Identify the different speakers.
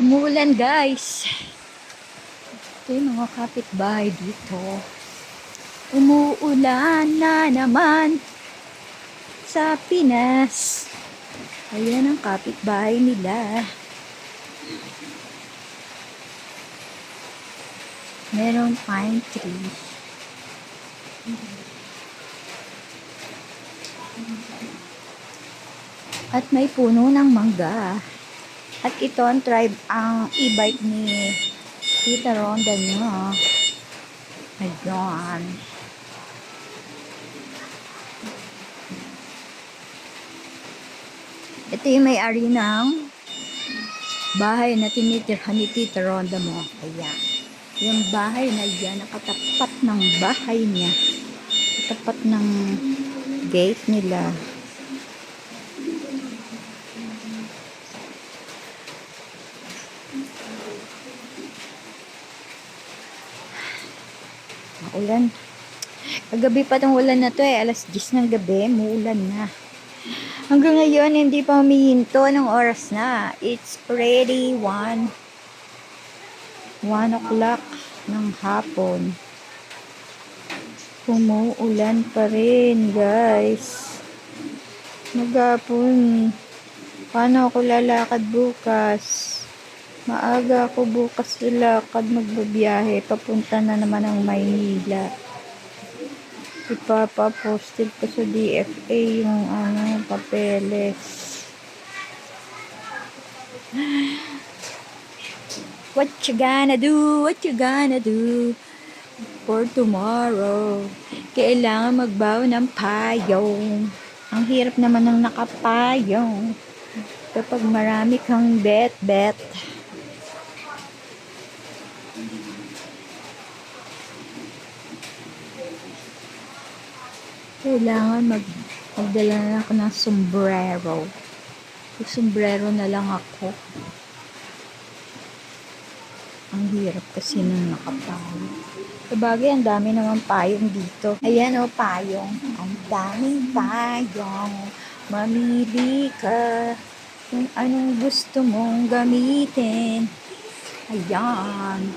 Speaker 1: Umuulan guys. Ito yung mga kapitbahay dito. Umuulan na naman sa Pinas. Ayan ang kapitbahay nila. Merong pine tree. At may puno ng mangga. At ito ang tribe, ang e-bike ni Tita Ronda niya. Ayan. Ito yung may-ari ng bahay na tinitirhan ni Tita Ronda mo. Ayan. Yung bahay na yan, nakatapat ng bahay niya. Katapat ng gate nila. Ulan. Kagabi pa tong ulan na to eh. Alas 10 ng gabi, muulan na. Hanggang ngayon, hindi pa humihinto. Anong oras na? It's already 1 1 o'clock ng hapon. Umuulan pa rin, guys. Magapon. Paano ako lalakad bukas? Maaga ako bukas lalakad magbabiyahe. Papunta na naman ang Maynila. Ipapaposted ko sa DFA yung ano, papeles. What you gonna do? What you gonna do? For tomorrow. Kailangan magbaw ng payong. Ang hirap naman ng nakapayong. Kapag marami kang bet-bet. Kailangan mag magdala na ako ng sombrero. Yung sombrero na lang ako. Ang hirap kasi nung nakapayong. Sabagay, ang dami naman payong dito. Ayan o, payong. Ang daming payong. Mamili ka kung anong gusto mong gamitin. Ayan.